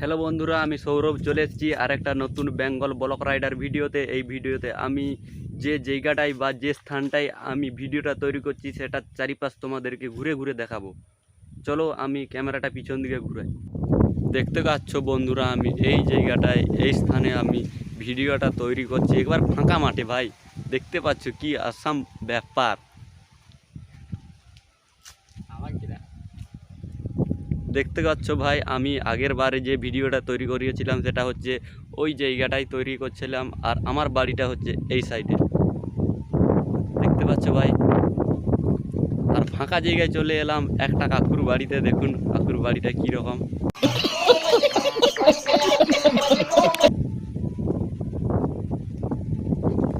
Hello বন্ধুরা, আমি সৌরভ, চলে এসেছি আর একটা নতুন বেঙ্গল ব্লক রাইডার ভিডিওতে। এই ভিডিওতে আমি যে জায়গাটায় বা যে স্থানটায় আমি ভিডিওটা তৈরি করছি সেটা চারিপাশ তোমাদেরকে ঘুরে ঘুরে দেখাবো। চলো আমি ক্যামেরাটা পিছন দিকে ঘুরাই। দেখতে পাচ্ছ বন্ধুরা, আমি এই জায়গাটায়, এই স্থানে আমি ভিডিওটা তৈরি করছি। একবার ফাঁকা মাঠে, ভাই। দেখতে পাচ্ছ কি আসাম ব্যাপার। দেখতে পাচ্ছ ভাই আমি আগের বারে যে ভিডিওটা তৈরি করিয়েছিলাম সেটা হচ্ছে ওই জায়গাটাই তৈরি করছিলাম আর আমার বাড়িটা হচ্ছে এই সাইডে। দেখতে পাচ্ছ ভাই? আর ফাঁকা জায়গায় চলে এলাম একটা কাকুর বাড়িতে দেখুন কাকুর বাড়িটা কীরকম।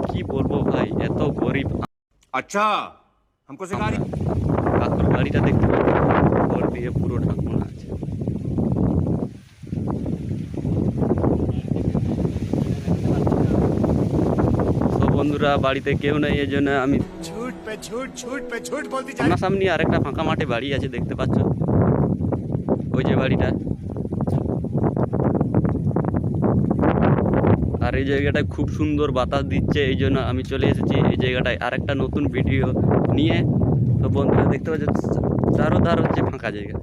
কি বলব ভাই এত গরিব। আচ্ছা কাকুর বাড়িটা দেখতে দিয়ে পুরো ঢাকনা আছে। বন্ধুরা বাড়িতে কেউ নেই এই জন্য আমি আমার সামনে আরেকটা ফাঁকা মাঠে বাড়ি আছে দেখতে পাচ্ছ? ওই যে বাড়িটা। আর এই জায়গাটায় খুব সুন্দর বাতাস দিচ্ছে এই জন্য আমি চলে এসেছি। এই জায়গাটায় আরেকটা নতুন ভিডিও নিয়ে। তো বন্ধুরা দেখতে পাচ্ছ? চারো ধার হচ্ছে ফাঁকা জায়গা